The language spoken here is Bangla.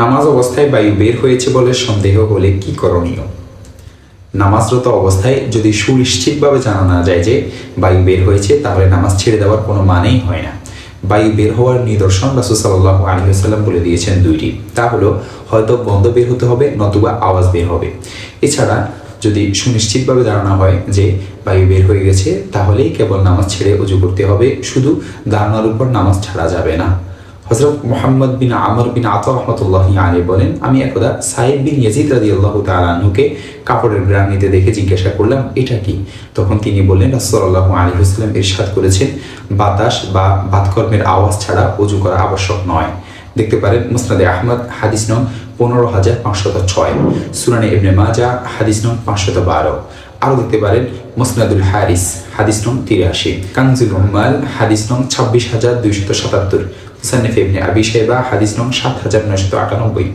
নামাজ অবস্থায় বায়ু বের হয়েছে বলে সন্দেহ হলে কি করণীয়? নামাজরত অবস্থায় যদি সুনিশ্চিতভাবে জানা না যায় যে বায়ু বের হয়েছে, তাহলে নামাজ ছেড়ে দেওয়ার কোনো মানেই হয় না। বায়ু বের হওয়ার নিদর্শন রাসুল সাল্লাহ আলী আসাল্লাম বলে দিয়েছেন দুইটি। তা হলো, হয়তো বন্ধ বের হতে হবে, নতুবা আওয়াজ বের হবে। এছাড়া যদি সুনিশ্চিতভাবে ধারণা হয় যে বায়ু বের হয়ে গেছে, তাহলেই কেবল নামাজ ছেড়ে উজু করতে হবে। শুধু ধারণার উপর নামাজ ছাড়া যাবে না। হজরত মোহাম্মদ বিন আমর বিন আতা রহমতুল্লাহ আলী বলেন, আমি একদা সাহেব বিন ইয়াজিদ রাজি আল্লাহ তালুকে কাপড়ের গ্রাম নিতে দেখে জিজ্ঞাসা করলাম, এটা কি? তখন তিনি বললেন রাসল্লাহ আলী হুসলাম ইরশাদ করেছেন, বাতাস বা বাতকর্মের আওয়াজ ছাড়া উজু করা আবশ্যক নয়। দেখতে পারেন মুসনাদে আহমদ, হাদিস নং পনেরো হাজার পাঁচশত ছয়। সুনানি ইবনে মাজা, হাদিস নং পাঁচশত বারো। আরও দেখতে পারেন মুসনাদুল হারিস, হাদিস নং তিরাশি। কানজুল রহমাল হাদিস নং ছাব্বিশ হাজার দুইশত সাতাত্তর। মুসান্নিফ ইবনে আবি সাহেবা হাদিস নং সাত হাজার নয়শত আটানব্বই।